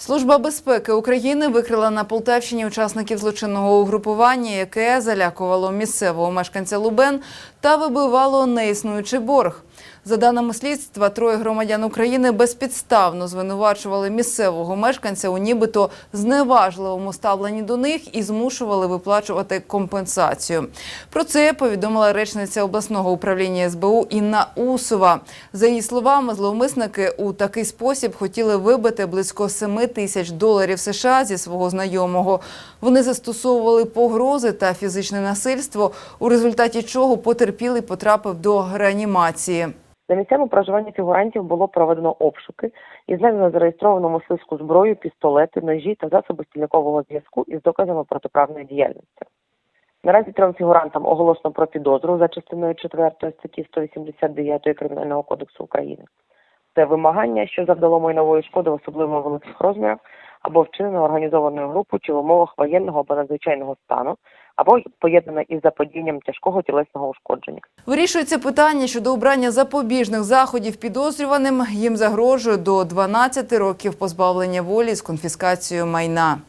Служба безпеки України викрила на Полтавщині учасників злочинного угрупування, яке залякувало місцевого мешканця Лубен та вибивало неіснуючий борг. За даними слідства, троє громадян України безпідставно звинувачували місцевого мешканця у нібито зневажливому ставленні до них і змушували виплачувати компенсацію. Про це повідомила речниця обласного управління СБУ Інна Усова. За її словами, зловмисники у такий спосіб хотіли вибити близько 7 тисяч доларів США зі свого знайомого. Вони застосовували погрози та фізичне насильство, у результаті чого потерпілий потрапив до реанімації. За місцями проживання фігурантів було проведено обшуки і знайдено зареєстровану мисливську зброю, пістолети, ножі та засоби стільникового зв'язку із доказами протиправної діяльності. Наразі трьом фігурантам оголошено про підозру за частиною 4 статті 189 Кримінального кодексу України. Це вимагання, що завдало майнової шкоди в особливо великих розмірах, або вчинено організованою групою чи в умовах воєнного або надзвичайного стану, або поєднана із заподіянням тяжкого тілесного ушкодження. Вирішується питання щодо обрання запобіжних заходів підозрюваним. Їм загрожує до 12 років позбавлення волі з конфіскацією майна.